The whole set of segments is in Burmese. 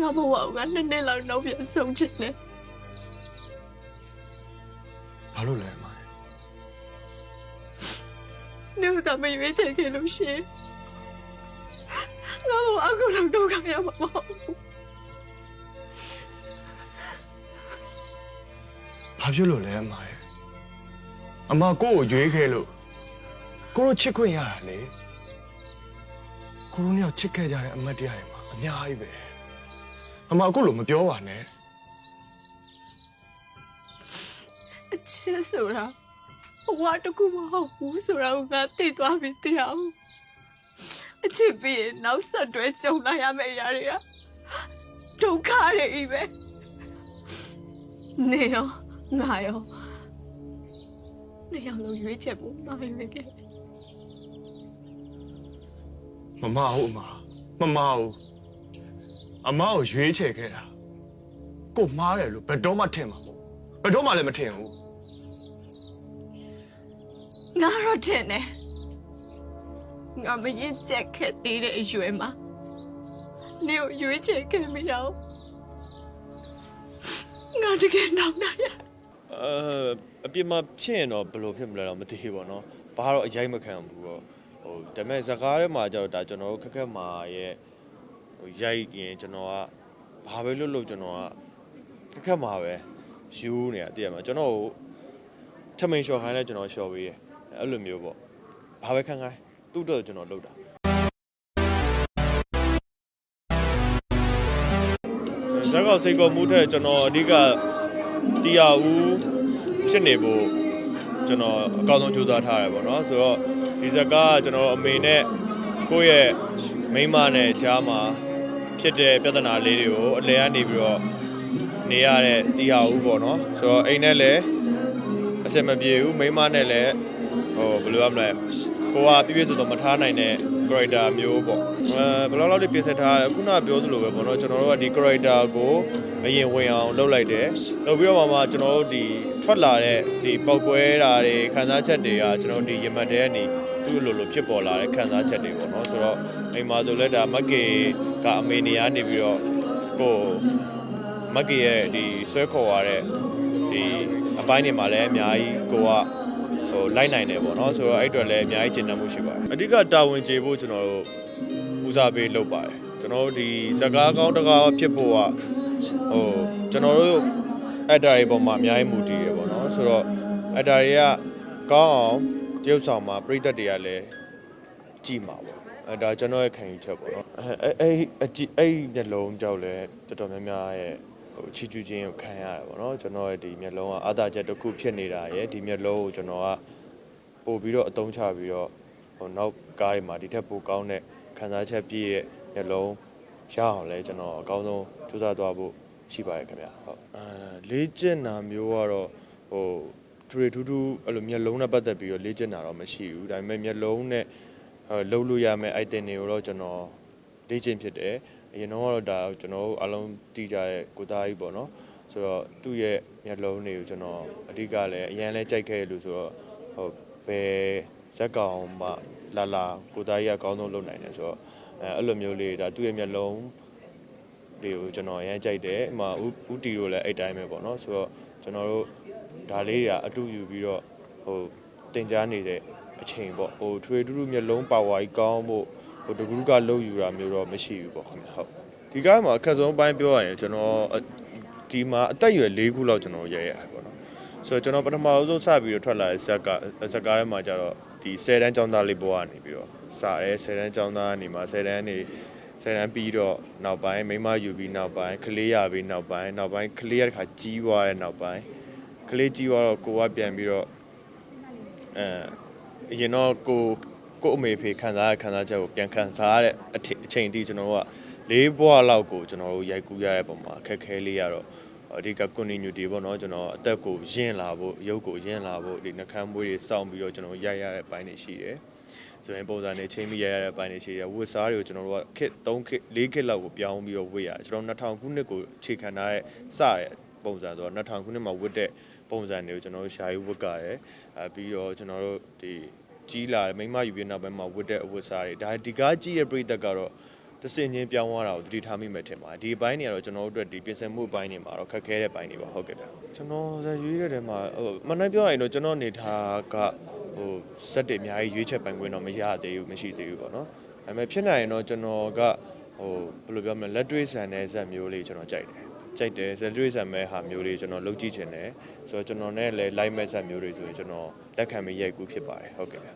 ငါဘဝကနှစ်နှစ်လောက်နောက်ပြန်ဆုံးချင်တယ်ဘာလို့လဲအမရေနေဦးသားမရွေးချယ်ခဲ့လို့ရှိရင်ငါဘဝအခုလောက်တော့ခံရမှာမဟုတ်ဘူးဘာဖြစ်လို့လဲအမရေအမကိုယ့်ကိုရွေးခဲ့လို့ကိုတို့ချစ်ခွင့်ရတာလေကိုတို့နှစ်ယောက်ချစ်ခဲ့ကြတဲ့အမတ်တရားတွေမှာအများကြီးပဲ အမအခုလို့မပြောပါနဲ့အချစ်ဆိုတာဘဝတစ်ခုမဟုတ်ဘူးဆိုတာကိုငါသိသွားပြီတရားဦးအချစ်ပြီးရင်နောက်ဆက်တွဲကြုံလာရမယ့်အရာတွေကဒုက္ခတွေကြီးပဲနေရောငါရောနေရောလုံးရွေးချက်ဖို့မရွေးခဲ့မမဟုတ်အမမမဟုတ် အမကိုရွေးချယ်ခဲ့တာကိုမှားတယ်လို့ဘယ်တော့မှထင်မှာမဟုတ်ဘယ်တော့မှလည်းမထင်ဘူးငါတော့ထင်တယ်ငါမရင်ချက်ခဲ့သေးတဲ့အရွယ်မှာနေကိုရွေးချယ်ခဲ့မိတော့ငါတကယ်နောက်နိုင်ရအဲအပြစ်မဖြစ်ရင်တော့ဘယ်လိုဖြစ်မလဲတော့မသိဘူးပေါ့နော်ဘာတော့အရိုက်မခံဘူးတော့ဟိုဒါပေမဲ့ဇကားထဲမှာကျတော့ဒါကျွန်တော်တို့ခက်ခက်မာရဲ့ ဟိုရိုက်ရင်ကျွန်တော်ကဘာပဲလုပ်လို့ကျွန်တော်ကခက်ခက်မာပဲယူနေတာတည်ရမှာကျွန်တော်ကိုထမိန်လျှော်ခိုင်းလဲကျွန်တော်လျှော်ပေးတယ်အဲ့လိုမျိုးပေါ့ဘာပဲခံခိုင်းသူ့တော့ကျွန်တော်လုပ်တာဇက်ကောက်စိတ်ကောမှုတဲ့ကျွန်တော်အဓိကတရားဦးဖြစ်နေဖို့ကျွန်တော်အကောင်းဆုံးကြိုးစားထားရတယ်ပေါ့နော်ဆိုတော့ဒီဇက်ကကျွန်တော်အမေနဲ့ကိုယ့်ရဲ့မိန်းမနဲ့ကြားမှာ ဖြစ်တဲ့ပြဿနာလေးတွေကိုအလဲကနေပြီးတော့နေရတဲ့တရားဦးပေါ့နော်ဆိုတော့အိမ်နဲ့လည်းအဆင်မပြေဘူးမိန်းမနဲ့လည်းဟိုဘယ်လိုရမလဲကိုကပြည့်ပြည့်စုံစုံမထားနိုင်တဲ့ character မျိုးပေါ့အဲဘယ်လောက်လောက်ပြင်ဆင်ထားရလဲခုနကပြောသလိုပဲပေါ့နော်ကျွန်တော်တို့ကဒီ character ကိုအရင်ဝင်အောင်လုပ်လိုက်တယ်လုပ်ပြီးတော့မှကျွန်တော်တို့ဒီထွက်လာတဲ့ဒီပောက်ကွဲတာတွေခံစားချက်တွေကကျွန်တော်တို့ဒီရမတ်တဲ့ကနေ သူ့လိုလိုဖြစ်ပေါ်လာတဲ့ခံစားချက်တွေပေါ့နော်ဆိုတော့အိမ်မှာဆိုလဲဒါမက်ကေကအမေနေရနေပြီးတော့ကိုမက်ကေရဲ့ဒီဆွဲခေါ်ရတဲ့ဒီအပိုင်းတွေမှာလည်းအများကြီးကိုကဟိုလိုက်နိုင်တယ်ပေါ့နော်ဆိုတော့အဲ့အတွက်လည်းအများကြီးကျင့်တတ်မှုရှိပါတယ်အဓိကတာဝန်ကျေဖို့ကျွန်တော်တို့ဦးစားပေးလုပ်ပါတယ်ကျွန်တော်တို့ဒီဇကားကောင်းတကားဖြစ်ဖို့ကဟိုကျွန်တော်တို့အဲ့ဒါတွေပေါ်မှာအများကြီးမူတည်ရပေါ့နော်ဆိုတော့အဲ့ဒါတွေကကောင်းအောင်တ ရုပ်ဆောင်မှာပြိသက်တွေကလည်းကြည်မှာပေါ့အဲ့ဒါကျွန်တော်ရဲ့ခံယူချက်ပေါ့နော်အဲ့အဲ့အကြည့်အဲ့မျက်လုံးကြောက်လဲတော်တော်များများရဲ့ဟိုချီကျူးခြင်းကိုခံရတယ်ပေါ့နော်ကျွန်တော်ရဲ့ဒီမျက်လုံးကအာသာချက်တစ်ခုဖြစ်နေတာရယ်ဒီမျက်လုံးကိုကျွန်တော်ကပို့ပြီးတော့အသုံးချပြီးတော့ဟိုနောက်ကားတွေမှာဒီထက်ပိုကောင်းတဲ့ခံစားချက်ပြည့်ရဲ့မျက်လုံးရအောင်လဲကျွန်တော်အကောင်းဆုံးကြိုးစားသွားဖို့ရှိပါတယ်ခင်ဗျာဟုတ်အဲလေးကျင့်တာမျိုးကတော့ဟို ထရီထူးထူးအဲ့လိုမျက်လုံးနဲ့ပတ်သက်ပြီးတော့လေးကျင့်တာတော့မရှိဘူးဒါပေမဲ့မျက်လုံးနဲ့အဲလှုပ်လို့ရမယ့် item တွေကိုတော့ကျွန်တော်လေ့ကျင့်ဖြစ်တယ်အရင်တော့ကတော့ဒါကျွန်တော်တို့အားလုံးတီးကြတဲ့ကိုသားကြီးပေါ့နော်ဆိုတော့သူ့ရဲ့မျက်လုံးတွေကိုကျွန်တော်အဓိကလည်းအရန်လဲကြိုက်ခဲ့လို့ဆိုတော့ဟိုဘယ်ဇက်ကောင်မှလာလာကိုသားကြီးကအကောင်းဆုံးလုပ်နိုင်တယ်ဆိုတော့အဲအဲ့လိုမျိုးလေးဒါသူ့ရဲ့မျက်လုံးတွေကိုကျွန်တော်အရန်ကြိုက်တယ်အမှဥဥတီတို့လည်းအဲ့တိုင်းပဲပေါ့နော်ဆိုတော့ကျွန်တော်တို့ ဒါလေးတွေကအတူယူပြီးတော့ဟိုတင် जा နေတဲ့အချိန်ပေါ့ဟိုထွေထူးထူးမျက်လုံးပါဝါကြီးကောင်းဖို့ဟိုတကူးကလှုပ်ယူတာမျိုးတော့မရှိဘူးပေါ့ခင်ဗျဟုတ်ဒီကားမှာအခက်ဆုံးပိုင်းပြောရရင်ကျွန်တော်အဒီမှာအသက်အရွယ်၄ခုလောက်ကျွန်တော်ရဲရတယ်ပေါ့နော်ဆိုတော့ကျွန်တော်ပထမဆုံးစပြီးတော့ထွက်လာတဲ့ဇက်ကဇက်ကားထဲမှာကျတော့ဒီ10တန်းចောင်းသားလေးဘဝကနေပြီးတော့စရဲ10တန်းចောင်းသားနေမှာ10တန်းနေ10တန်းပြီးတော့နောက်ပိုင်းမိန်းမယူပြီးနောက်ပိုင်းကလေးရပြီးနောက်ပိုင်းနောက်ပိုင်းကလေးရတဲ့ခါကြီးသွားတဲ့နောက်ပိုင်း ကလေးကြီးသွားတော့ကိုကပြန်ပြီးတော့အဲအရင်တော့ကိုကိုအမေဖေခံစားရခံစားချက်ကိုပြန်ခံစားရတဲ့အထိအချိန်အထိကျွန်တော်တို့ကလေးဘွားလောက်ကိုကျွန်တော်တို့ရိုက်ကူးရတဲ့ပုံမှာအခက်ခဲလေးရတော့အဓိက continuity ပေါ့နော်ကျွန်တော်အသက်ကိုရင့်လာဖို့ရုပ်ကိုရင့်လာဖို့ဒီနှကမ်းမွေးတွေစောင့်ပြီးတော့ကျွန်တော်ရိုက်ရတဲ့ဘိုင်းတွေရှိတယ်ဆိုရင်ပုံစံနဲ့ချိန်ပြီးရိုက်ရတဲ့ဘိုင်းတွေရှိတယ်ဝတ်စားတွေကိုကျွန်တော်တို့ကခစ်3ခစ်4ခစ်လောက်ကိုပြောင်းပြီးတော့ဝတ်ရတယ်ကျွန်တော်2000ခုနှစ်ကိုခြေခံထားတဲ့စတဲ့ပုံစံဆိုတော့2000ခုနှစ်မှာဝတ်တဲ့ ပုံစံတွေကိုကျွန်တော်တို့ရှာယူဝတ်ကြတယ်အဲပြီးတော့ကျွန်တော်တို့ဒီကြီးလာတယ်မိမယူပြီးနောက်ပိုင်းမှာဝတ်တဲ့အဝတ်စားတွေဒါဒီကားကြီးရဲ့ပြိသက်ကတော့ဟတစ်စင်ချင်းပြောင်းသွားတာကိုတတိထားမိမယ်ထင်ပါတယ်ဒီဘိုင်းတွေကတော့ကျွန်တော်တို့အတွက်ဒီပြင်ဆင်မှုဘိုင်းတွေမှာတော့ခက်ခဲတဲ့ဘိုင်းတွေပါဟုတ်ကဲ့ဗျကျွန်တော်ရွေးခဲ့တယ်မှာဟိုမနိုင်ပြောရရင်တော့ကျွန်တော်နေထားကဟိုစက်တွေအများကြီးရွေးချက်ပိုင်ခွင့်တော့မရသေးဘူးမရှိသေးဘူးပေါ့နော်ဒါပေမဲ့ဖြစ်နိုင်ရင်တော့ကျွန်တော်ကဟိုဘယ်လိုပြောမလဲလက်တွေ့ဆန်တဲ့ဇက်မျိုးလေးကျွန်တော်ကြိုက်တယ် ကြိုက်တယ်ဇက်တွေ့ဆန်မဲ့ဟာမျိုးလေးကျွန်တော်လုပ်ကြည့်ချင်တယ်ဆိုတော့ကျွန်တော်နဲ့လည်း live message မျိုးတွေဆိုရင်ကျွန်တော်လက်ခံပြီးရိုက်ကူးဖြစ်ပါတယ်ဟုတ်ကဲ့ဗျ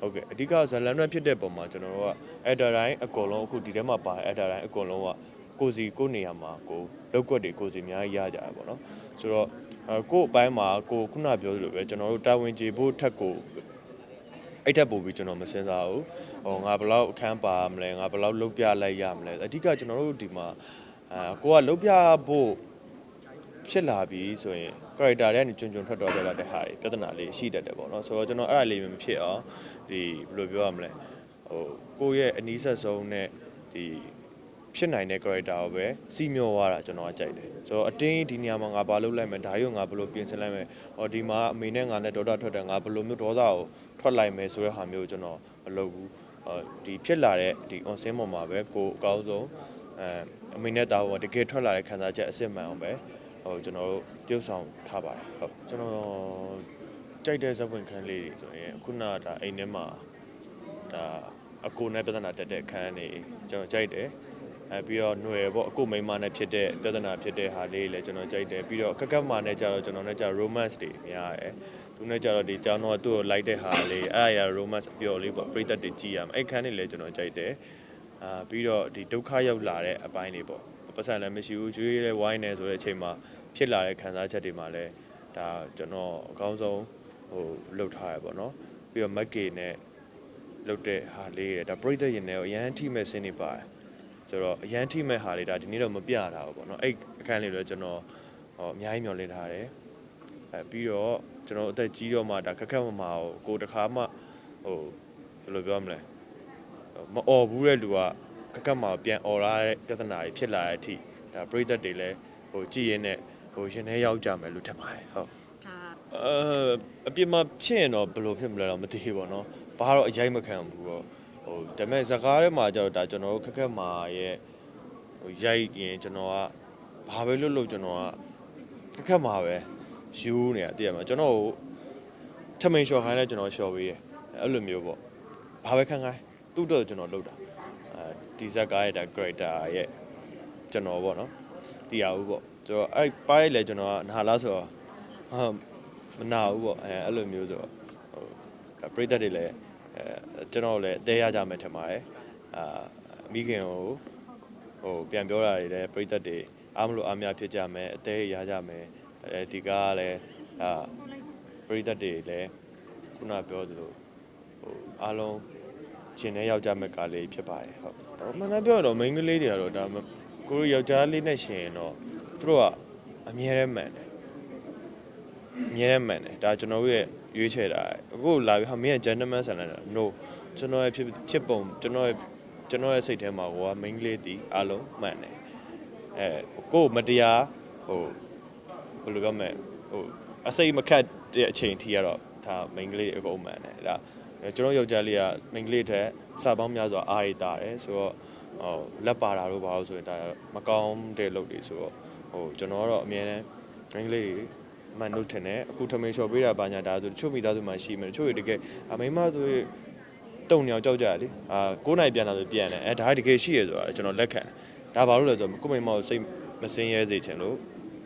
ဟုတ်ကဲ့အဓိကဇလန်ရွက်ဖြစ်တဲ့ပုံမှာကျွန်တော်တို့က editor တိုင်းအကုန်လုံးအခုဒီထဲမှာပါ editor တိုင်းအကုန်လုံးကကိုစီကိုနေရာမှာကိုလောက်ကွက်တွေကိုစီအများကြီးရကြတယ်ပေါ့နော်ဆိုတော့အဲကို့အပိုင်းမှာကိုခုနပြောသလိုပဲကျွန်တော်တို့တာဝန်ကျေဖို့ထက်ကိုအဲ့ထက်ပိုပြီးကျွန်တော်မစင်စားဘူးဟောငါဘယ်လောက်အခန်းပါမလဲငါဘယ်လောက်လုတ်ပြလိုက်ရမလဲအဓိကကျွန်တော်တို့ဒီမှာ အဲကိုကလုတ်ပြဖို့ဖြစ်လာပြီဆိုရင် character တွေကနေကျွန်းကျွန်းထွက်တော်ကြတဲ့ဟာတွေပြဿနာလေးရှိတတ်တယ်ပေါ့နော်ဆိုတော့ကျွန်တော်အဲ့ဒါလေးမဖြစ်အောင်ဒီဘယ်လိုပြောရမလဲဟိုကိုယ့်ရဲ့အနီးဆက်ဆုံးနဲ့ဒီဖြစ်နိုင်တဲ့ character ကိုပဲစီမျောသွားတာကျွန်တော်ကကြိုက်တယ်ဆိုတော့အတင်းဒီနေရာမှာငါဘာလုပ်လိုက်မယ်ဒါရုံငါဘယ်လိုပြင်ဆင်လိုက်မယ်ဟောဒီမှာအမေနဲ့ငါနဲ့ဒေါတာထွက်တယ်ငါဘယ်လိုမျိုးဒေါသကိုထွက်လိုက်မယ်ဆိုတဲ့ဟာမျိုးကျွန်တော်မလုပ်ဘူးဟောဒီဖြစ်လာတဲ့ဒီ on scene ပေါ်မှာပဲကိုအကောင်းဆုံး အဲအမေနဲ့တာဝန်တကယ်ထွက်လာတဲ့ခံစားချက်အစစ်မှန်အောင်ပဲဟိုကျွန်တော်တို့ပြုတ်ဆောင်ထားပါတယ်ဟုတ်ကျွန်တော်ကြိုက်တဲ့ဇက်ဝင်ခန်းလေးတွေဆိုရင်ခုနကဒါအိမ်ထဲမှာဒါအကိုနဲ့ပြဿနာတက်တဲ့ခန်းနေကျွန်တော်ကြိုက်တယ်အဲပြီးတော့ຫນွယ်ပေါ့အကိုမိန်းမနဲ့ဖြစ်တဲ့ပြဿနာဖြစ်တဲ့ဟာလေးလည်းကျွန်တော်ကြိုက်တယ်ပြီးတော့ကက်ကက်မာနဲ့ကြတော့ကျွန်တော်နဲ့ကြ romance တွေများတယ်သူနဲ့ကြတော့ဒီကျောင်းတော့သူ့ကိုလိုက်တဲ့ဟာလေးအဲ့အရာ romance အပျော်လေးပေါ့ပြိသက်တွေကြည့်ရမယ်အဲ့ခန်းလေးလည်းကျွန်တော်ကြိုက်တယ် အာပြီးတော့ဒီဒုက္ခရောက်လာတဲ့အပိုင်းတွေပေါ့ပတ်စံလည်းမရှိဘူးကျွေးရဲဝိုင်းနေဆိုတဲ့အချိန်မှာဖြစ်လာတဲ့ခံစားချက်တွေမှာလည်းဒါကျွန်တော်အကောင်းဆုံးဟိုလှုပ်ထားရပေါ့နော်ပြီးတော့မက်ကေနဲ့လှုပ်တဲ့ဟာလေးရယ်ဒါပြိသက်ရင်လည်းအရန်ထိမဲ့ဆင်းနေပါတယ်ဆိုတော့အရန်ထိမဲ့ဟာလေးဒါဒီနေ့တော့မပြတာဘူးပေါ့နော်အဲ့အခန်းလေးတော့ကျွန်တော်ဟောအများကြီးမျှော်လင့်ထားတယ်အဲပြီးတော့ကျွန်တော်အသက်ကြီးတော့မှဒါခက်ခက်မမကိုကိုတခါမှဟိုဘယ်လိုပြောမလဲ မអော်ဘူးတဲ့လူကခက်ခက်မပြန်អော်ရတဲ့ပြဿနာတွေဖြစ်လာတဲ့အထိဒါပြိသက်တွေလည်းဟိုကြည်ရင်နဲ့ဟိုရှင်ထဲရောက်ကြမယ်လို့ထင်ပါတယ်ဟုတ်ဒါအဲအပြစ်မဖြစ်ရင်တော့ဘယ်လိုဖြစ်မလဲတော့မသိဘူးပေါ့နော်ဘာတော့အရိုက်မခံဘူးတော့ဟိုဒါပေမဲ့ဇကားထဲမှာကျတော့ဒါကျွန်တော်တို့ခက်ခက်မာရဲ့ဟိုရိုက်ရင်ကျွန်တော်ကဘာပဲလုပ်လို့ကျွန်တော်ကခက်ခက်မာပဲယူနေတာတည်ရမှာကျွန်တော်ကိုထမိန်လျှော်ခိုင်းလဲကျွန်တော်လျှော်ပေးတယ်အဲ့လိုမျိုးပေါ့ဘာပဲခံခိုင်း သူ့တော့ကျွန်တော်လုပ်တာအဲဒီဇကားရဲ့ဒါ character ရဲ့ကျွန်တော်ပေါ့နော်တရားဦးပေါ့ကျွန်တော်အဲ့ပိုင်းလဲကျွန်တော်ကနာလားဆိုတော့ဟာမနာဘူးပေါ့အဲအဲ့လိုမျိုးဆိုတော့ဟိုဒါပရိသတ်တွေလည်းအဲကျွန်တော်လည်းအသေးရကြမယ်ထင်ပါတယ်အာမိခင်ကိုဟိုပြန်ပြောတာတွေလည်းပရိသတ်တွေအားမလို့အားများဖြစ်ကြမယ်အသေးရကြမယ်အဲဒီကားကလည်းအာပရိသတ်တွေလည်းခုနပြောသလိုဟိုအားလုံး ရှင်နဲ့ယောက်ျားမဲ့ကားလေးဖြစ်ပါတယ်ဟုတ်အမှန်တမ်းပြောရင်တော့မိန်းကလေးတွေကတော့ဒါကိုရယောက်ျားလေးနဲ့ရှင်ရင်တော့သူတို့ကအမြဲတမ်းမှန်တယ်အမြဲတမ်းမှန်တယ်ဒါကျွန်တော်တို့ရဲ့ရွေးချယ်တာအခုလာပြီးဟာမင်းက gentleman ဆန်လာတာ no ကျွန်တော်ရဲ့ဖြစ်ဖြစ်ပုံကျွန်တော်ရဲ့ကျွန်တော်ရဲ့စိတ်ထဲမှာကိုက main လေးတီအားလုံးမှန်တယ်အဲကို့မတရားဟိုဘယ်လိုပြောမလဲဟိုအစိတ်မခတ်တဲ့အချိန်ထိကတော့ဒါ main လေးအကုန်မှန်တယ်ဒါ ကျွန်တော်ယောက်ျားလေးက main လေးတဲ့စာပေါင်းများစွာအားရတာတယ်ဆိုတော့ဟိုလက်ပါတာတို့ဘာလို့ဆိုရင်ဒါမကောင်းတဲ့လုပ်တွေဆိုတော့ဟိုကျွန်တော်ကတော့အမြဲတမ်း main လေးမန်တို့ထင်တယ်အခုထမင်းလျှော်ပေးတာပါညာဒါဆိုတချို့မိသားစုမှာရှိမယ်တချို့တွေတကယ်အမိမဆိုရင်တုံညောင်ကြောက်ကြတယ်လေအာ9နိုင်ပြန်လာဆိုပြန်တယ်အဲဒါတကယ်ရှိရဆိုတာကျွန်တော်လက်ခံတယ်ဒါဘာလို့လဲဆိုတော့ကိုမိမကိုစိတ်မစင်းရဲစေချင်လို့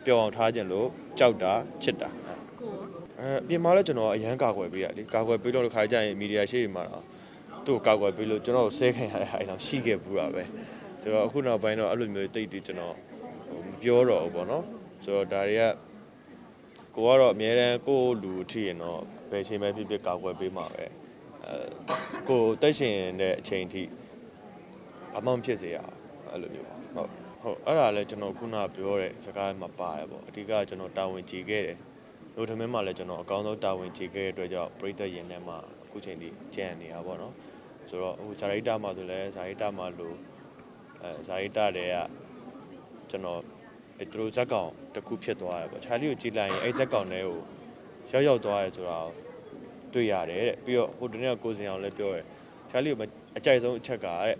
ပျော်အောင်ထားချင်လို့ကြောက်တာချစ်တာကို အဲအပြင်မှာလည်းကျွန်တော်အရန်ကာကွယ်ပေးရလေကာကွယ်ပေးလို့တစ်ခါကြရင်မီဒီယာရှိတွေမှာတော့သူ့ကိုကာကွယ်ပေးလို့ကျွန်တော်ကိုဆဲခံရတဲ့ဟာအတော့ရှိခဲ့ဘူးတာပဲဆိုတော့အခုနောက်ပိုင်းတော့အဲ့လိုမျိုးတိတ်တိတ်ကျွန်တော်ဟိုမပြောတော့ဘူးပေါ့နော်ဆိုတော့ဒါတွေကကိုကတော့အများတန်းကိုယ့်လူအထိရင်တော့ဘယ်ချိန်ပဲဖြစ်ဖြစ်ကာကွယ်ပေးမှာပဲအဲကိုတက်ရှင်တဲ့အချိန်အထိဘာမှမဖြစ်စေရအောင်အဲ့လိုမျိုးပါဟုတ်ဟုတ်အဲ့ဒါလည်းကျွန်တော်ခုနပြောတဲ့စကားမှာပါတယ်ပေါ့အဓိကကျွန်တော်တာဝန်ကြီးခဲ့တယ် လူထမင်းမှာလည်းကျွန်တော်အကောင်းဆုံးတာဝန်ကြီးခဲ့တဲ့အတွက်ကြောင့်ပြည်သက်ရင်ထဲမှာအခုချိန်ထိကြံ့နေတာပေါ့နော်ဆိုတော့အခုဇာရိတာမှာဆိုလဲဇာရိတာမှာလို့အဲဇာရိတာတွေကကျွန်တော်အဲသူတို့ဇက်ကောင်တစ်ခုဖြစ်သွားတယ်ပေါ့ချာလီကိုကြည့်လိုက်ရင်အဲဇက်ကောင်တွေကိုရောက်ရောက်သွားတယ်ဆိုတာကိုတွေ့ရတယ်တဲ့ပြီးတော့ဟိုတနေ့ကကိုစင်အောင်လည်းပြောတယ်ချာလီကိုအကြိုက်ဆုံးအချက်ကတဲ့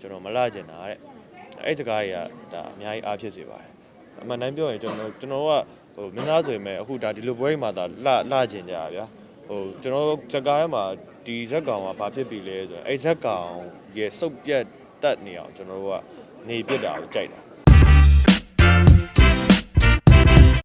ကျွန်တော်မလာကျင်တာတဲ့အဲ့စကားတွေကဒါအများကြီးအားဖြစ်စေပါတယ်အမှန်တမ်းပြောရင်ကျွန်တော်ကျွန်တော်က ဟိုမင်းသားဆိုရင်ပဲအခုဒါဒီလိုပွဲတွေမှာဒါလာလာကျင်ကြတာဗျာဟိုကျွန်တော်စကားထဲမှာဒီဇက်ကောင်ကဘာဖြစ်ပြီလဲဆိုရင်အဲ့ဇက်ကောင်ရဲ့စုပ်ပြတ်တတ်နေအောင်ကျွန်တော်တို့ကနေပြစ်တာကိုကြိုက်တာ